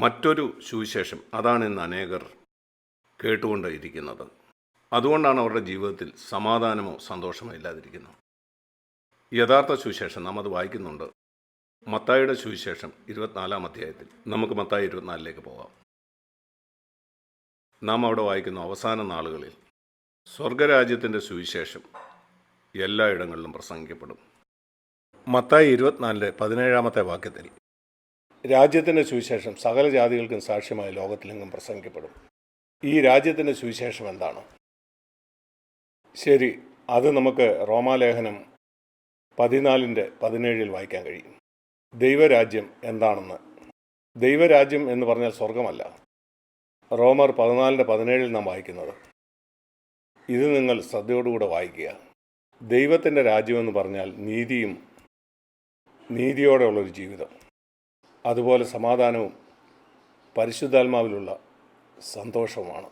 മറ്റൊരു സുവിശേഷം. അതാണ് ഇന്ന് അനേകർ കേട്ടുകൊണ്ടിരിക്കുന്നത്. അതുകൊണ്ടാണ് അവരുടെ ജീവിതത്തിൽ സമാധാനമോ സന്തോഷമോ ഇല്ലാതിരിക്കുന്നത്. യഥാർത്ഥ സുവിശേഷം നാം അത് വായിക്കുന്നുണ്ട്. മത്തായിയുടെ സുവിശേഷം ഇരുപത്തിനാലാം അധ്യായത്തിൽ. നമുക്ക് മത്തായി ഇരുപത്തിനാലിലേക്ക് പോകാം നാം അവിടെ വായിക്കുന്ന അവസാന നാളുകളിൽ സ്വർഗരാജ്യത്തിന്റെ സുവിശേഷം എല്ലായിടങ്ങളിലും പ്രസംഗിക്കപ്പെടും. മത്തായി ഇരുപത്തിനാലിന്റെ പതിനേഴാമത്തെ വാക്യത്തിൽ രാജ്യത്തിന്റെ സുവിശേഷം സകല ജാതികൾക്കും സാക്ഷ്യമായി ലോകത്തിലെങ്ങും പ്രസംഗിക്കപ്പെടും. ഈ രാജ്യത്തിന്റെ സുവിശേഷം എന്താണ്? ശരി അത് നമുക്ക് റോമാലേഖനം പതിനാലിന്റെ പതിനേഴിൽ വായിക്കാൻ കഴിയും. ദൈവരാജ്യം എന്താണെന്ന്. ദൈവരാജ്യം എന്ന് പറഞ്ഞാൽ സ്വർഗമല്ല റോമർ പതിനാലിന്റെ പതിനേഴിൽ നാം വായിക്കുന്നത്. ഇത് നിങ്ങൾ ശ്രദ്ധയോടുകൂടെ വായിക്കുക. ദൈവത്തിന്റെ രാജ്യമെന്ന് പറഞ്ഞാൽ നീതിയും നീതിയോടെയുള്ളൊരു ജീവിതം. അതുപോലെ സമാധാനവും പരിശുദ്ധാത്മാവിലുള്ള സന്തോഷവുമാണ്.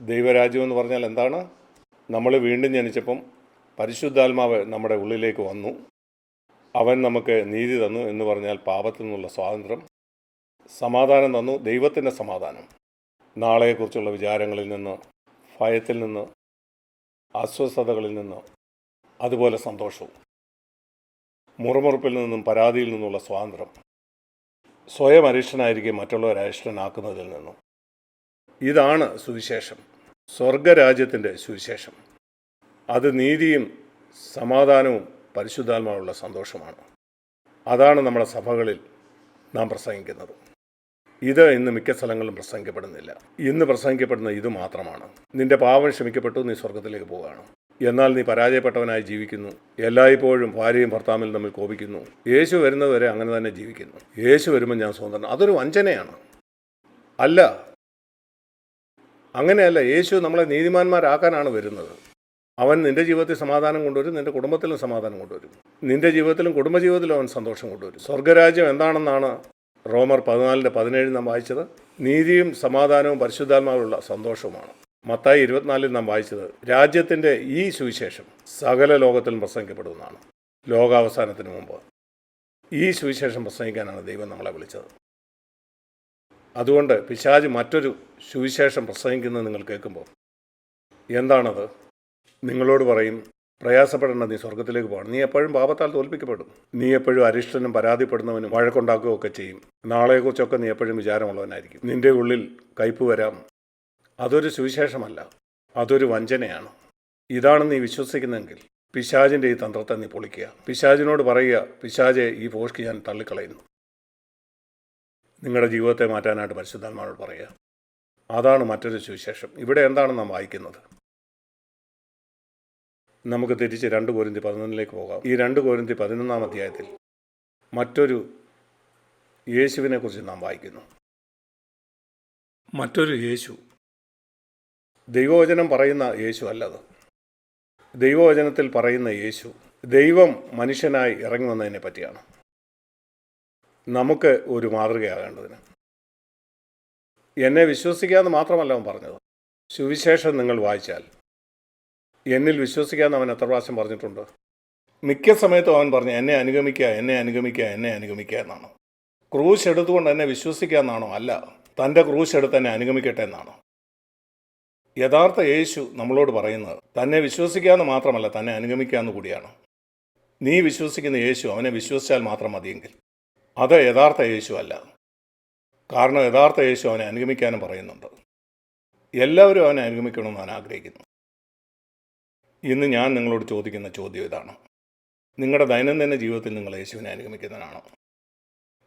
ദൈവരാജ്യം എന്ന് പറഞ്ഞാൽ എന്താണ്? നമ്മൾ വീണ്ടും ജനിച്ചപ്പം പരിശുദ്ധാത്മാവ് നമ്മുടെ ഉള്ളിലേക്ക് വന്നു. അവൻ നമുക്ക് നീതി തന്നു എന്ന് പറഞ്ഞാൽ പാപത്തിൽ നിന്നുള്ള സ്വാതന്ത്ര്യം സമാധാനം തന്നു ദൈവത്തിന്റെ സമാധാനം. നാളെക്കുറിച്ചുള്ള വിചാരങ്ങളിൽ നിന്ന് ഭയത്തിൽ നിന്ന് അസ്വസ്ഥതകളിൽ നിന്ന് അതുപോലെ സന്തോഷവും മുറമുറുപ്പിൽ നിന്നും പരാതിയിൽ നിന്നുള്ള സ്വാതന്ത്ര്യം. സ്വയം അരിഷ്ടനായിരിക്കും മറ്റുള്ളവരെ അരിഷ്ടനാക്കുന്നതിൽ നിന്നും. ഇതാണ് സുവിശേഷം. സ്വർഗരാജ്യത്തിന്റെ സുവിശേഷം. അത് നീതിയും സമാധാനവും പരിശുദ്ധാത്മാവുള്ള സന്തോഷമാണ്. അതാണ് നമ്മുടെ സഭകളിൽ നാം പ്രസംഗിക്കുന്നത്. ഇത് ഇന്ന് മിക്ക സ്ഥലങ്ങളിലും പ്രസംഗിക്കപ്പെടുന്നില്ല. ഇന്ന് പ്രസംഗിക്കപ്പെടുന്ന ഇത് മാത്രമാണ്. നിന്റെ പാവം ക്ഷമിക്കപ്പെട്ടു നീ സ്വർഗത്തിലേക്ക് പോവുകയാണ്. എന്നാൽ നീ പരാജയപ്പെട്ടവനായി ജീവിക്കുന്നു. എല്ലായ്പ്പോഴും ഭാര്യയും ഭർത്താവിലും തമ്മിൽ കോപിക്കുന്നു. യേശു വരുന്നതുവരെ അങ്ങനെ തന്നെ ജീവിക്കുന്നു. യേശു വരുമ്പോൾ ഞാൻ സ്വതന്ത്രൻ അതൊരു വഞ്ചനയാണ്. അല്ല. അങ്ങനെയല്ല. യേശു നമ്മളെ നീതിമാന്മാരാക്കാനാണ് വരുന്നത്. അവൻ നിന്റെ ജീവിതത്തിൽ സമാധാനം കൊണ്ടുവരും നിന്റെ കുടുംബത്തിലും സമാധാനം കൊണ്ടുവരും. നിന്റെ ജീവിതത്തിലും കുടുംബജീവിതത്തിലും അവൻ സന്തോഷം കൊണ്ടുവരും. സ്വർഗരാജ്യം എന്താണെന്നാണ് റോമർ പതിനാലിന്റെ പതിനേഴ് നാം വായിച്ചത്? നീതിയും സമാധാനവും പരിശുദ്ധാത്മാവുള്ള സന്തോഷവുമാണ്. മത്തായി ഇരുപത്തിനാലിൽ നാം വായിച്ചത് രാജ്യത്തിന്റെ ഈ സുവിശേഷം സകല ലോകത്തിലും പ്രസംഗിക്കപ്പെടുന്നതാണ്. ലോകാവസാനത്തിന് മുമ്പ് ഈ സുവിശേഷം പ്രസംഗിക്കാനാണ് ദൈവം നമ്മളെ വിളിച്ചത്. അതുകൊണ്ട് പിശാജ് മറ്റൊരു സുവിശേഷം പ്രസംഗിക്കുന്നത് നിങ്ങൾ കേൾക്കുമ്പോൾ എന്താണത്? നിങ്ങളോട് പറയും പ്രയാസപ്പെടേണ്ട നീ സ്വർഗത്തിലേക്ക് പോകണം. നീ എപ്പോഴും പാപത്താൽ തോൽപ്പിക്കപ്പെടും. നീ എപ്പോഴും അരിഷ്ടനും പരാതിപ്പെടുന്നവനും വഴക്കുണ്ടാക്കുകയൊക്കെ ചെയ്യും. നാളെക്കുറിച്ചൊക്കെ നീ എപ്പോഴും വിചാരമുള്ളവനായിരിക്കും. നിന്റെ ഉള്ളിൽ കയ്പ് വരാം. അതൊരു സുവിശേഷമല്ല. അതൊരു വഞ്ചനയാണ്. ഇതാണ് നീ വിശ്വസിക്കുന്നതെങ്കിൽ പിശാജിന്റെ ഈ തന്ത്രത്തെ നീ പൊളിക്കുക. പിശാജിനോട് പറയുക പിശാജെ ഈ പോഷ്ക്ക് ഞാൻ തള്ളിക്കളയുന്നു. നിങ്ങളുടെ ജീവിതത്തെ മാറ്റാനായിട്ട് പരിശുദ്ധാത്മാനോട് പറയുക. അതാണ് മറ്റൊരു സുവിശേഷം. ഇവിടെ എന്താണ് നാം വായിക്കുന്നത്? നമുക്ക് തിരിച്ച് രണ്ട് കോരിന്തി പതിനൊന്നിലേക്ക് പോകാം. ഈ രണ്ട് കോരിന്തി പതിനൊന്നാം അധ്യായത്തിൽ മറ്റൊരു യേശുവിനെക്കുറിച്ച് നാം വായിക്കുന്നു. മറ്റൊരു യേശു ദൈവവചനം പറയുന്ന യേശു അല്ലത്. ദൈവവചനത്തിൽ പറയുന്ന യേശു ദൈവം മനുഷ്യനായി ഇറങ്ങി വന്നതിനെ പറ്റിയാണ്. നമുക്ക് ഒരു മാതൃകയാകേണ്ടതിന്. എന്നെ വിശ്വസിക്കാമെന്ന് മാത്രമല്ല അവൻ പറഞ്ഞത്. സുവിശേഷം നിങ്ങൾ വായിച്ചാൽ. എന്നിൽ വിശ്വസിക്കാമെന്ന് അവൻ എത്ര പ്രാവശ്യം പറഞ്ഞിട്ടുണ്ട്? മിക്ക സമയത്തും അവൻ പറഞ്ഞു എന്നെ അനുഗമിക്കുക എന്നെ അനുഗമിക്കുക എന്നെ അനുഗമിക്കുക എന്നാണ്. ക്രൂശ് എടുത്തുകൊണ്ട് എന്നെ വിശ്വസിക്കുക എന്നാണോ അല്ല. തന്റെ ക്രൂശ് എടുത്ത് എന്നെ അനുഗമിക്കട്ടെ എന്നാണ്? യഥാർത്ഥ യേശു നമ്മളോട് പറയുന്നത് തന്നെ വിശ്വസിക്കാമെന്ന് മാത്രമല്ല തന്നെ അനുഗമിക്കാമെന്ന് കൂടിയാണ്. നീ വിശ്വസിക്കുന്ന യേശു അവനെ വിശ്വസിച്ചാൽ മാത്രം മതിയെങ്കിൽ. അത് യഥാർത്ഥ യേശു അല്ല. കാരണം യഥാർത്ഥ യേശു അവനെ അനുഗമിക്കാനും പറയുന്നുണ്ട്. എല്ലാവരും അവനെ അനുഗമിക്കണമെന്ന് ഞാൻ ആഗ്രഹിക്കുന്നു. ഇന്ന് ഞാൻ നിങ്ങളോട് ചോദിക്കുന്ന ചോദ്യം ഇതാണ്. നിങ്ങളുടെ ദൈനംദിന ജീവിതത്തിൽ നിങ്ങൾ യേശുവിനെ അനുഗമിക്കുന്നതിനാണോ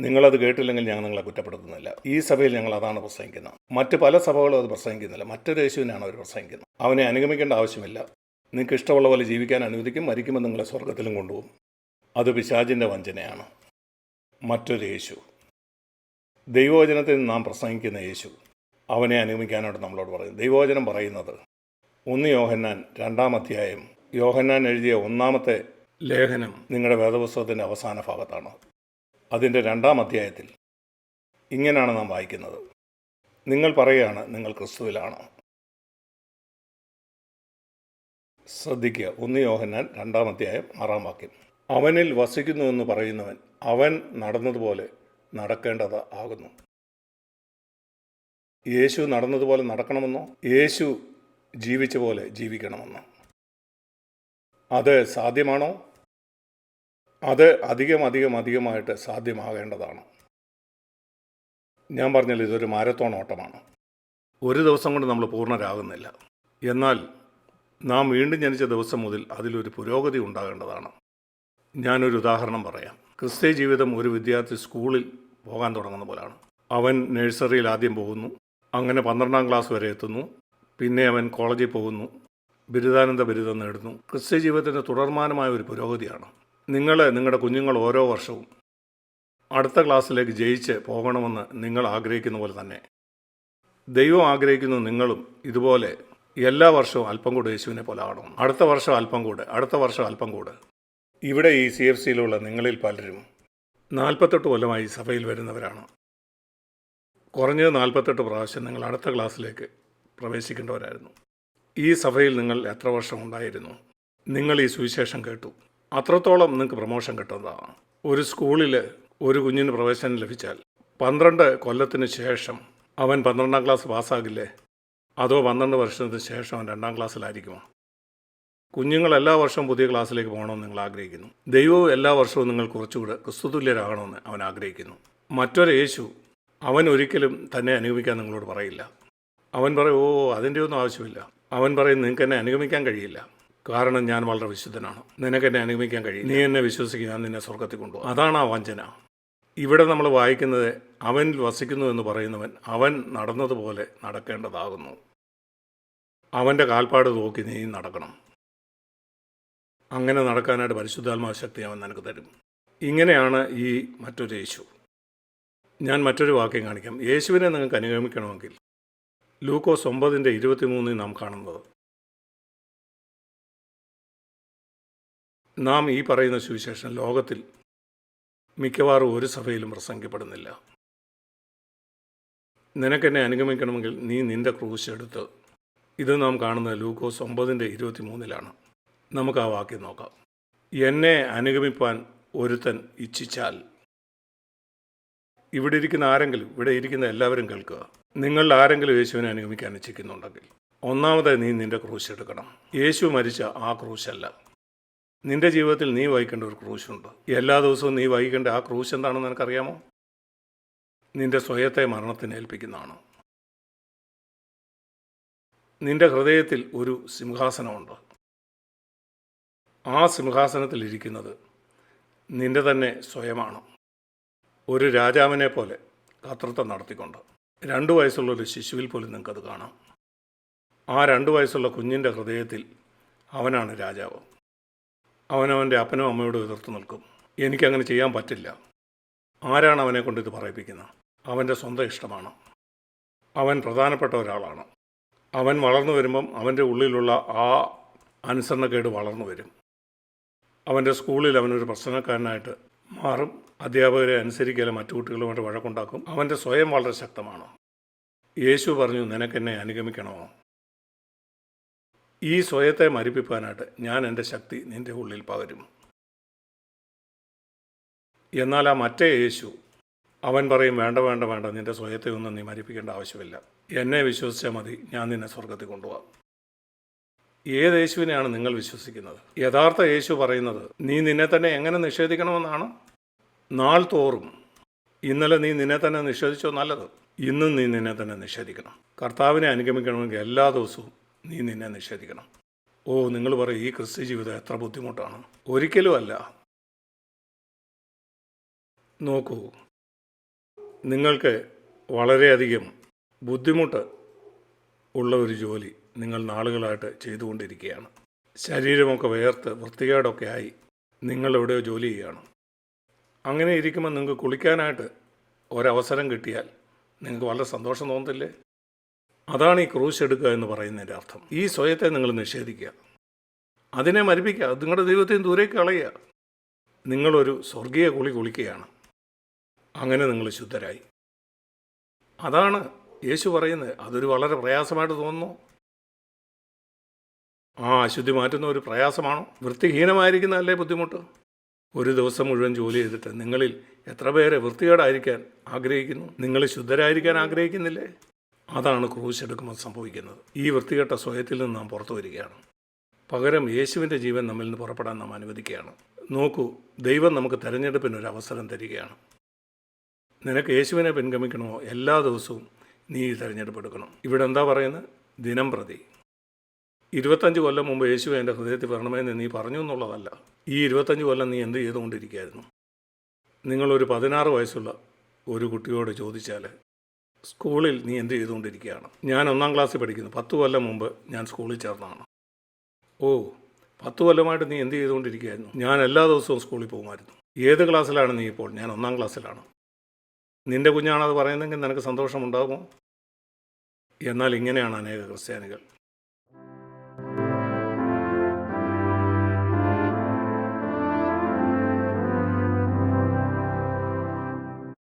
നിങ്ങളത് കേട്ടില്ലെങ്കിൽ ഞങ്ങൾ നിങ്ങളെ കുറ്റപ്പെടുത്തുന്നില്ല. ഈ സഭയിൽ ഞങ്ങൾ അതാണ് പ്രസംഗിക്കുന്നത്. മറ്റ് പല സഭകളും അത് പ്രസംഗിക്കുന്നില്ല. മറ്റൊരു യേശുവിനാണ് അവർ പ്രസംഗിക്കുന്നത്. അവനെ അനുഗമിക്കേണ്ട ആവശ്യമില്ല. നിങ്ങൾക്ക് ഇഷ്ടമുള്ള പോലെ ജീവിക്കാൻ അനുവദിക്കും. മരിക്കുമ്പോൾ നിങ്ങളെ സ്വർഗത്തിലും കൊണ്ടുപോകും. അത് പിശാചിന്റെ വഞ്ചനയാണ്. മറ്റൊരു യേശു. ദൈവവചനത്തിൽ നാം പ്രസംഗിക്കുന്ന യേശു അവനെ അനുഗമിക്കാനായിട്ട് നമ്മളോട് പറയും. ദൈവവചനം പറയുന്നത് ഒന്ന് യോഹന്നാൻ രണ്ടാം അധ്യായം. യോഹന്നാൻ എഴുതിയ ഒന്നാമത്തെ ലേഖനം നിങ്ങളുടെ വേദപുസ്തകത്തിന്റെ അവസാന ഭാഗത്താണ്. അതിന്റെ രണ്ടാം അധ്യായത്തിൽ. ഇങ്ങനെയാണ് നാം വായിക്കുന്നത്. നിങ്ങൾ പറയുകയാണ് നിങ്ങൾ ക്രിസ്തുവിലാണ്. ശ്രദ്ധിക്കുക ഒന്ന് യോഹന്നാൻ രണ്ടാം അധ്യായം ആറാം വാക്യം. അവനിൽ വസിക്കുന്നുവെന്ന് പറയുന്നവൻ അവൻ നടന്നതുപോലെ നടക്കേണ്ടത് ആകുന്നു. യേശു നടന്നതുപോലെ നടക്കണമെന്നോ? യേശു ജീവിച്ച പോലെ ജീവിക്കണമെന്നോ? അത് സാധ്യമാണോ? അത് അധികം അധികം അധികമായിട്ട് സാധ്യമാകേണ്ടതാണ്. ഞാൻ പറഞ്ഞാൽ ഇതൊരു മാരത്തോൺ ഓട്ടമാണ്. ഒരു ദിവസം കൊണ്ട് നമ്മൾ പൂർണരാകുന്നില്ല. എന്നാൽ നാം വീണ്ടും ജനിച്ച ദിവസം മുതൽ അതിലൊരു പുരോഗതി ഉണ്ടാകേണ്ടതാണ്. ഞാനൊരു ഉദാഹരണം പറയാം. ക്രിസ്ത്യ ജീവിതം ഒരു വിദ്യാർത്ഥി സ്കൂളിൽ പോകാൻ തുടങ്ങുന്ന പോലാണ്. അവൻ നഴ്സറിയിൽ ആദ്യം പോകുന്നു അങ്ങനെ പന്ത്രണ്ടാം ക്ലാസ് വരെ എത്തുന്നു പിന്നെ അവൻ കോളേജിൽ പോകുന്നു ബിരുദാനന്ദ ബിരുദം നേടുന്നു. ക്രിസ്ത്യ ജീവിതത്തിന്റെ തുടർമാനമായ ഒരു പുരോഗതിയാണ്. നിങ്ങൾ നിങ്ങളുടെ കുഞ്ഞുങ്ങൾ ഓരോ വർഷവും അടുത്ത ക്ലാസ്സിലേക്ക് ജയിച്ച് പോകണമെന്ന് നിങ്ങൾ ആഗ്രഹിക്കുന്ന പോലെ തന്നെ. ദൈവം ആഗ്രഹിക്കുന്ന നിങ്ങളും ഇതുപോലെ എല്ലാ വർഷവും അല്പം കൂടെ യേശുവിനെ പോലെ ആകണം. അടുത്ത വർഷം അല്പം കൂടെ അടുത്ത വർഷം അല്പം കൂടെ ഇവിടെ ഈ സി എഫ് സിയിലുള്ള നിങ്ങളിൽ പലരും നാൽപ്പത്തെട്ട് കൊല്ലമായി സഭയിൽ വരുന്നവരാണ്. കുറഞ്ഞത് നാൽപ്പത്തെട്ട് പ്രാവശ്യം നിങ്ങൾ അടുത്ത ക്ലാസ്സിലേക്ക് പ്രവേശിക്കേണ്ടവരായിരുന്നു. ഈ സഭയിൽ നിങ്ങൾ എത്ര വർഷം ഉണ്ടായിരുന്നു? നിങ്ങൾ ഈ സുവിശേഷം കേട്ടു. അത്രത്തോളം നിങ്ങൾക്ക് പ്രമോഷൻ കിട്ടുന്നതാണ് ഒരു സ്കൂളിൽ ഒരു കുഞ്ഞിന് പ്രവേശനം ലഭിച്ചാൽ പന്ത്രണ്ട് കൊല്ലത്തിന് ശേഷം അവൻ പന്ത്രണ്ടാം ക്ലാസ് പാസ്സാകില്ലേ? അതോ പന്ത്രണ്ട് വർഷത്തിന് ശേഷം അവൻ രണ്ടാം ക്ലാസ്സിലായിരിക്കുമോ? കുഞ്ഞുങ്ങൾ എല്ലാ വർഷവും പുതിയ ക്ലാസ്സിലേക്ക് പോകണമെന്ന് നിങ്ങൾ ആഗ്രഹിക്കുന്നു. ദൈവവും എല്ലാ വർഷവും നിങ്ങൾ കുറച്ചുകൂടെ ക്രിസ്തുതുല്യരാകണമെന്ന് അവൻ ആഗ്രഹിക്കുന്നു. മറ്റൊരു യേശു അവൻ ഒരിക്കലും തന്നെ അനുഗമിക്കാൻ നിങ്ങളോട് പറയില്ല. അവൻ പറയും ഓ അതിന്റെ ഒന്നും ആവശ്യമില്ല. അവൻ പറയും നിങ്ങൾക്ക് എന്നെ അനുഗമിക്കാൻ കഴിയില്ല. കാരണം ഞാൻ വളരെ വിശുദ്ധനാണ്. നിനക്ക് എന്നെ അനുഗമിക്കാൻ കഴിയും നീ എന്നെ വിശ്വസിക്കുക ഞാൻ നിന്നെ സ്വർഗത്തിൽ കൊണ്ടുപോകും. അതാണ് ആ വഞ്ചന. ഇവിടെ നമ്മൾ വായിക്കുന്നത് അവനിൽ വസിക്കുന്നു എന്ന് പറയുന്നവൻ അവൻ നടന്നതുപോലെ നടക്കേണ്ടതാകുന്നു. അവന്റെ കാൽപ്പാട് നോക്കി നീ നടക്കണം. അങ്ങനെ നടക്കാനായിട്ട് പരിശുദ്ധാത്മാ ശക്തി അവൻ നിനക്ക് തരും. ഇങ്ങനെയാണ് ഈ മറ്റൊരു യേശു. ഞാൻ മറ്റൊരു വാക്യം കാണിക്കാം. യേശുവിനെ നിങ്ങൾക്ക് അനുഗമിക്കണമെങ്കിൽ ലൂക്കോസ് ഒമ്പതിന്റെ ഇരുപത്തിമൂന്നിൽ നാം കാണുന്നത് നാം ഈ പറയുന്ന സുവിശേഷം ലോകത്തിൽ മിക്കവാറും ഒരു സഭയിലും പ്രസംഗിക്കപ്പെടുന്നില്ല. നിനക്കെന്നെ അനുഗമിക്കണമെങ്കിൽ നീ നിന്റെ ക്രൂശ് എടുത്ത് ഇത് നാം കാണുന്ന ലൂക്കോസ് ഒമ്പതിന്റെ ഇരുപത്തി മൂന്നിലാണ് നമുക്ക് ആ വാക്യം നോക്കാം. എന്നെ അനുഗമിപ്പാൻ ഒരുത്തൻ ഇച്ഛിച്ചാൽ. ഇവിടെ ഇരിക്കുന്ന ആരെങ്കിലും ഇവിടെ ഇരിക്കുന്ന എല്ലാവരും കേൾക്കുക. നിങ്ങളിൽ ആരെങ്കിലും യേശുവിനെ അനുഗമിക്കാൻ ഇച്ഛിക്കുന്നുണ്ടെങ്കിൽ ഒന്നാമതായി നീ നിന്റെ ക്രൂശ് എടുക്കണം. യേശു മരിച്ച ആ ക്രൂശല്ല. നിന്റെ ജീവിതത്തിൽ നീ വഹിക്കേണ്ട ഒരു ക്രൂശുണ്ട്. എല്ലാ ദിവസവും നീ വഹിക്കേണ്ട ആ ക്രൂശ് എന്താണെന്ന് നിനക്കറിയാമോ? നിന്റെ സ്വയത്തെ മരണത്തിന് ഏൽപ്പിക്കുന്നതാണ്. നിന്റെ ഹൃദയത്തിൽ ഒരു സിംഹാസനമുണ്ട്. ആ സിംഹാസനത്തിൽ ഇരിക്കുന്നത് നിന്റെ തന്നെ സ്വയമാണ്. ഒരു രാജാവിനെ പോലെ കർത്തൃത്വം നടത്തിക്കൊണ്ട് രണ്ട് വയസ്സുള്ള ഒരു ശിശുവിൽ പോലും നിങ്ങൾക്കത് കാണാം. ആ രണ്ട് വയസ്സുള്ള കുഞ്ഞിന്റെ ഹൃദയത്തിൽ അവനാണ് രാജാവ്. അവനവന്റെ അപ്പനും അമ്മയോട് എതിർത്ത് നിൽക്കും. എനിക്കങ്ങനെ ചെയ്യാൻ പറ്റില്ല. ആരാണ് അവനെ കൊണ്ട് ഇത് പറയിപ്പിക്കുന്നത്? അവന്റെ സ്വന്തം ഇഷ്ടമാണ്. അവൻ പ്രധാനപ്പെട്ട ഒരാളാണ്. അവൻ വളർന്നു വരുമ്പം അവന്റെ ഉള്ളിലുള്ള ആ അനുസരണക്കേട് വളർന്നു വരും. അവന്റെ സ്കൂളിൽ അവനൊരു പ്രശ്നക്കാരനായിട്ട് മാറും. അധ്യാപകരെ അനുസരിക്കാതെ മറ്റു കുട്ടികളുമായിട്ട് വഴക്കുണ്ടാക്കും. അവന്റെ സ്വയം വളരെ ശക്തമാണ്. യേശു പറഞ്ഞു നിനക്കെന്നെ അനുഗമിക്കണമോ? ഈ സ്വയത്തെ മരിപ്പിക്കാനായിട്ട് ഞാൻ എന്റെ ശക്തി നിന്റെ ഉള്ളിൽ പകരും. എന്നാൽ ആ മറ്റേ യേശു അവൻ പറയും വേണ്ട വേണ്ട വേണ്ട നിന്റെ സ്വയത്തെ ഒന്നും നീ മരിപ്പിക്കേണ്ട ആവശ്യമില്ല. എന്നെ വിശ്വസിച്ചാൽ മതി ഞാൻ നിന്നെ സ്വർഗത്തിൽ കൊണ്ടുപോകാം. ഏത് യേശുവിനെയാണ് നിങ്ങൾ വിശ്വസിക്കുന്നത്? യഥാർത്ഥ യേശു പറയുന്നത് നീ നിന്നെ തന്നെ എങ്ങനെ നിഷേധിക്കണമെന്നാണ്? നാൾ തോറും ഇന്നലെ നീ നിന്നെ തന്നെ നിഷേധിച്ചോ? നല്ലത്. ഇന്നും നീ നിന്നെ തന്നെ നിഷേധിക്കണം. കർത്താവിനെ അനുഗമിക്കണമെങ്കിൽ എല്ലാ ദിവസവും നീ നിന്നെ നിഷേധിക്കണം. ഓ നിങ്ങൾ പറയും ഈ ക്രിസ്ത്യ ജീവിതം എത്ര ബുദ്ധിമുട്ടാണ്. ഒരിക്കലും അല്ല. നോക്കൂ. നിങ്ങൾക്ക് വളരെയധികം ബുദ്ധിമുട്ട് ഉള്ള ഒരു ജോലി നിങ്ങൾ നാളുകളായിട്ട് ചെയ്തുകൊണ്ടിരിക്കുകയാണ്. ശരീരമൊക്കെ വേർത്ത് വൃത്തികേടൊക്കെ ആയി നിങ്ങൾ എവിടെയോ ജോലി ചെയ്യുകയാണ്. അങ്ങനെ ഇരിക്കുമ്പോൾ നിങ്ങൾക്ക് കുളിക്കാനായിട്ട് ഒരവസരം കിട്ടിയാൽ നിങ്ങൾക്ക് വളരെ സന്തോഷം തോന്നത്തില്ലേ? അതാണ് ഈ ക്രൂശ് എടുക്കുക എന്ന് പറയുന്നതിന്റെ അർത്ഥം. ഈ സ്വയത്തെ നിങ്ങൾ നിഷേധിക്കുക. അതിനെ മരിപ്പിക്കുക. നിങ്ങളുടെ ദൈവത്തെയും ദൂരേക്ക് കളയുക. നിങ്ങളൊരു സ്വർഗീയ കുളി കുളിക്കുകയാണ്. അങ്ങനെ നിങ്ങൾ ശുദ്ധരായി. അതാണ് യേശു പറയുന്നത്. അതൊരു വളരെ പ്രയാസമായിട്ട് തോന്നുന്നു. ആ അശുദ്ധി മാറ്റുന്ന ഒരു പ്രയാസമാണോ? വൃത്തിഹീനമായിരിക്കുന്നതല്ലേ ബുദ്ധിമുട്ട്? ഒരു ദിവസം മുഴുവൻ ജോലി ചെയ്തിട്ട് നിങ്ങളിൽ എത്ര പേരെ വൃത്തികേടായിരിക്കാൻ ആഗ്രഹിക്കുന്നു? നിങ്ങൾ ശുദ്ധരായിരിക്കാൻ ആഗ്രഹിക്കുന്നില്ലേ? അതാണ് ക്രൂശ് എടുക്കുമ്പോൾ സംഭവിക്കുന്നത്. ഈ വൃത്തികെട്ട സ്വയത്തിൽ നിന്ന് നാം പുറത്തു വരികയാണ്. പകരം യേശുവിന്റെ ജീവൻ നമ്മിൽ നിന്ന് പുറപ്പെടാൻ നാം അനുവദിക്കുകയാണ്. നോക്കൂ ദൈവം നമുക്ക് തെരഞ്ഞെടുപ്പിന് ഒരു അവസരം തരികയാണ്. നിനക്ക് യേശുവിനെ പിൻഗമിക്കണമോ? എല്ലാ ദിവസവും നീ ഈ തിരഞ്ഞെടുപ്പെടുക്കണം ഇവിടെ എന്താ പറയുന്നത്? ദിനം പ്രതി. ഇരുപത്തഞ്ച് കൊല്ലം മുമ്പ് യേശു എന്റെ ഹൃദയത്തിൽ വരണമെന്ന് നീ പറഞ്ഞു എന്നുള്ളതല്ല. ഈ ഇരുപത്തഞ്ച് കൊല്ലം നീ എന്ത് ചെയ്തുകൊണ്ടിരിക്കുകയായിരുന്നു? നിങ്ങളൊരു പതിനാറ് വയസ്സുള്ള ഒരു കുട്ടിയോട് ചോദിച്ചാൽ സ്കൂളിൽ നീ എന്ത് ചെയ്തുകൊണ്ടിരിക്കുകയാണ്? ഞാൻ ഒന്നാം ക്ലാസ്സിൽ പഠിക്കുന്നു. പത്ത് കൊല്ലം മുമ്പ് ഞാൻ സ്കൂളിൽ ചേർന്നതാണ്. ഓ പത്ത് കൊല്ലമായിട്ട് നീ എന്ത് ചെയ്തുകൊണ്ടിരിക്കുകയായിരുന്നു? ഞാൻ എല്ലാ ദിവസവും സ്കൂളിൽ പോകുമായിരുന്നു. ഏത് ക്ലാസ്സിലാണ് നീ ഇപ്പോൾ? ഞാൻ ഒന്നാം ക്ലാസ്സിലാണ്. നിന്റെ കുഞ്ഞാണത് പറയുന്നതെങ്കിൽ നിനക്ക് സന്തോഷമുണ്ടാകുമോ? എന്നാൽ ഇങ്ങനെയാണ് അനേക ക്രിസ്ത്യാനികൾ.